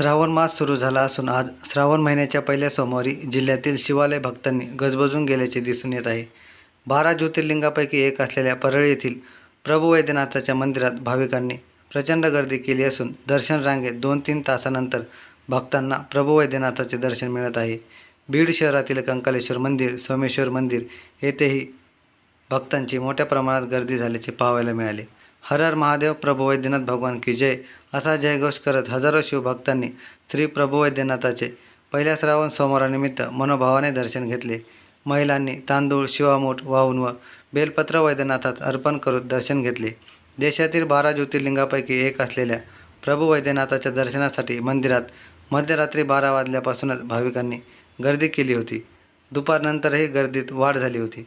श्रावण मास सुरू झाला असून आज श्रावण महिन्याच्या पहिल्या सोमवारी जिल्ह्यातील शिवालय भक्तांनी गजबजून गेल्याचे दिसून येत आहे. बारा ज्योतिर्लिंगापैकी एक असलेल्या परळी येथील प्रभू वैद्यनाथाच्या मंदिरात भाविकांनी प्रचंड गर्दी केली असून दर्शन रांगेत दोन तीन तासानंतर भक्तांना प्रभू वैद्यनाथाचे दर्शन मिळत आहे. बीड शहरातील कंकालेश्वर मंदिर सोमेश्वर मंदिर येथेही भक्तांची मोठ्या प्रमाणात गर्दी झाल्याचे पाहायला मिळाले. हर हर महादेव प्रभू वैद्यनाथ भगवान की जय. असा जयघोष करत हजारो शिवभक्तांनी श्री प्रभू वैद्यनाथाचे पहिल्या श्रावण सोमवारानिमित्त मनोभावाने दर्शन घेतले. महिलांनी तांदूळ शिवामूठ वाहून व बेलपत्र वैद्यनाथात अर्पण करून दर्शन घेतले. देशातील बारा ज्योतिर्लिंगापैकी एक असलेल्या प्रभू वैद्यनाथाच्या दर्शनासाठी मंदिरात मध्यरात्री बारा वाजल्यापासूनच भाविकांनी गर्दी केली होती. दुपारनंतरही गर्दीत वाढ झाली होती.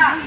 Bye.